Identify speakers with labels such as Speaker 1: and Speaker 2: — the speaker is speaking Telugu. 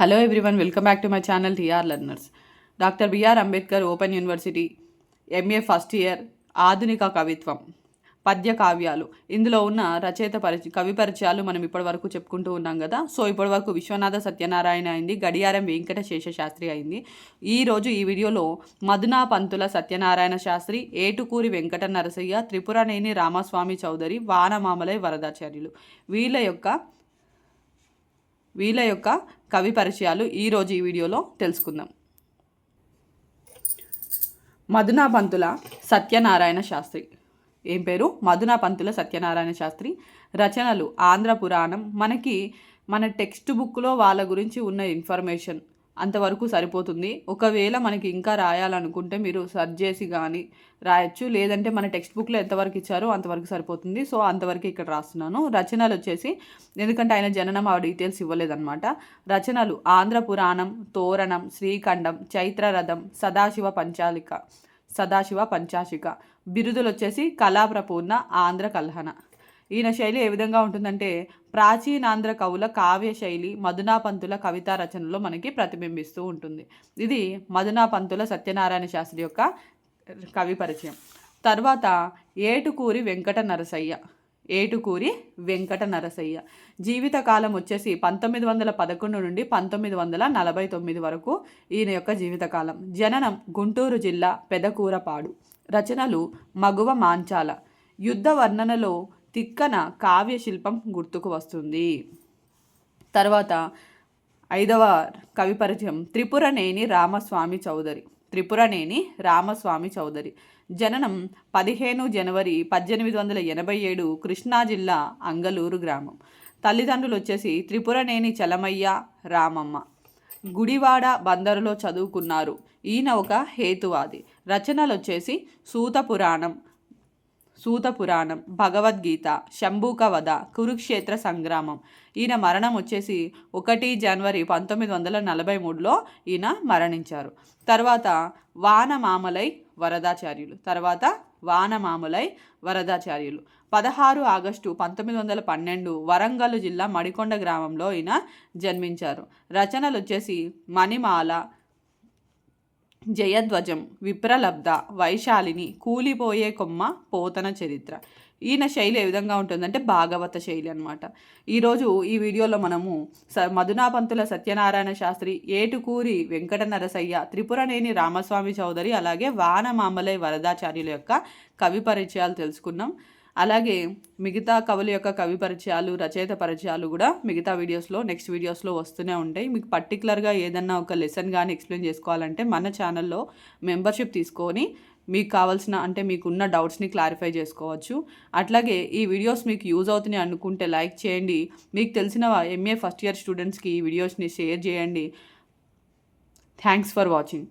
Speaker 1: Hello everyone welcome back to my channel TR learners doctor BR Ambedkar open university MA first year ఆధునిక కవిత్వం పద్య కావ్యాలు. ఇందులో ఉన్న రచయిత పరిచ కవి పరిచయాలు మనం ఇప్పటి వరకు చెప్పుకుంటూ ఉన్నాం కదా. సో ఇప్పటి వరకు విశ్వనాథ సత్యనారాయణ అయింది గడియారం వెంకట శేష శాస్త్రి అయింది. ఈరోజు ఈ వీడియోలో మధునా పంతుల సత్యనారాయణ శాస్త్రి ఏటుకూరి వెంకట నరసయ్య త్రిపురనేని రామస్వామి చౌదరి వానమామలై వరదాచార్యులు. వీళ్ళ యొక్క వీళ్ళ యొక్క కవి పరిచయాలు ఈరోజు ఈ వీడియోలో తెలుసుకుందాం. మధునా పంతుల సత్యనారాయణ శాస్త్రి. ఏం పేరు? మధునా పంతుల సత్యనారాయణ శాస్త్రి. రచనలు ఆంధ్ర పురాణం. మనకి మన టెక్స్ట్ బుక్లో వాళ్ళ గురించి ఉన్న ఇన్ఫర్మేషన్. అంతవరకు సరిపోతుంది. ఒకవేళ మనకి ఇంకా రాయాలనుకుంటే మీరు సర్చ్ చేసి కానీ రాయొచ్చు. లేదంటే మన టెక్స్ట్ బుక్లో ఎంతవరకు ఇచ్చారో అంతవరకు సరిపోతుంది. సో అంతవరకు ఇక్కడ రాస్తున్నాను. రచనలు వచ్చేసి ఎందుకంటే ఆయన జననం ఆ డీటెయిల్స్ ఇవ్వలేదన్నమాట. రచనలు ఆంధ్ర పురాణం తోరణం శ్రీఖండం చైత్రరథం సదాశివ పంచాలిక సదాశివ పంచాశిక. బిరుదులు వచ్చేసి కళాప్రపూర్ణ ఆంధ్ర కల్హన. ఈయన శైలి ఏ విధంగా ఉంటుందంటే ప్రాచీనాంధ్ర కవుల కావ్య శైలి మధునాపంతుల కవితా రచనలో మనకి ప్రతిబింబిస్తూ ఉంటుంది. ఇది మధునాపంతుల సత్యనారాయణ శాస్త్రి యొక్క కవి పరిచయం. తర్వాత ఏటుకూరి వెంకట నరసయ్య ఏటుకూరి వెంకట నరసయ్య. జీవితకాలం వచ్చేసి పంతొమ్మిది వందల పదకొండు నుండి పంతొమ్మిది వందల నలభై తొమ్మిది వరకు ఈయన యొక్క జీవితకాలం. జననం గుంటూరు జిల్లా పెదకూరపాడు. రచనలు మగువ మాంచాల. యుద్ధ వర్ణనలో తిక్కన కావ్య శిల్పం గుర్తుకు వస్తుంది. తర్వాత ఐదవ కవి పరిచయం త్రిపురనేని రామస్వామి చౌదరి. త్రిపురనేని రామస్వామి చౌదరి. జననం పదిహేను జనవరి పద్దెనిమిది వందల ఎనభై ఏడు కృష్ణా జిల్లా అంగలూరు గ్రామం. తల్లిదండ్రులు వచ్చేసి త్రిపురనేని చలమయ్య రామమ్మ. గుడివాడ బందరులో చదువుకున్నారు. ఈయన ఒక హేతువాది. రచనలు వచ్చేసి సూత పురాణం సూత పురాణం భగవద్గీత శంభూక వధ కురుక్షేత్ర సంగ్రామం. ఈయన మరణం వచ్చేసి ఒకటి జనవరి పంతొమ్మిది వందల నలభై మూడులో ఈయన మరణించారు. తర్వాత వానమామలై వరదాచార్యులు. తర్వాత వానమామలై వరదాచార్యులు. పదహారు ఆగస్టు పంతొమ్మిది వందల పన్నెండు వరంగల్ జిల్లా మడికొండ గ్రామంలో ఈయన జన్మించారు. రచనలు వచ్చేసి మణిమాల జయధ్వజం విప్రలబ్ధ వైశాలిని కూలిపోయే కొమ్మ పోతన చరిత్ర. ఈయన శైలి ఏ విధంగా ఉంటుందంటే భాగవత శైలి అనమాట ఈరోజు ఈ వీడియోలో మనము స మధునాపంతుల సత్యనారాయణ శాస్త్రి ఏటుకూరి వెంకట నరసయ్య త్రిపురనేని రామస్వామి చౌదరి అలాగే వానమామలై వరదాచార్యుల యొక్క కవి పరిచయాలు తెలుసుకున్నాం. అలాగే మిగతా కవుల యొక్క కవి పరిచయాలు రచయిత పరిచయాలు కూడా మిగతా వీడియోస్లో నెక్స్ట్ వీడియోస్లో వస్తూనే ఉంటాయి. మీకు పర్టికులర్గా ఏదన్నా ఒక లెసన్ కానీ ఎక్స్ప్లెయిన్ చేసుకోవాలంటే మన ఛానల్లో మెంబర్షిప్ తీసుకొని మీకు కావాల్సిన అంటే మీకున్న డౌట్స్ని క్లారిఫై చేసుకోవచ్చు. అట్లాగే ఈ వీడియోస్ మీకు యూజ్ అవుతున్నాయి అనుకుంటే లైక్ చేయండి. మీకు తెలిసిన ఎంఏ ఫస్ట్ ఇయర్ స్టూడెంట్స్కి ఈ వీడియోస్ని షేర్ చేయండి. Thanks for watching.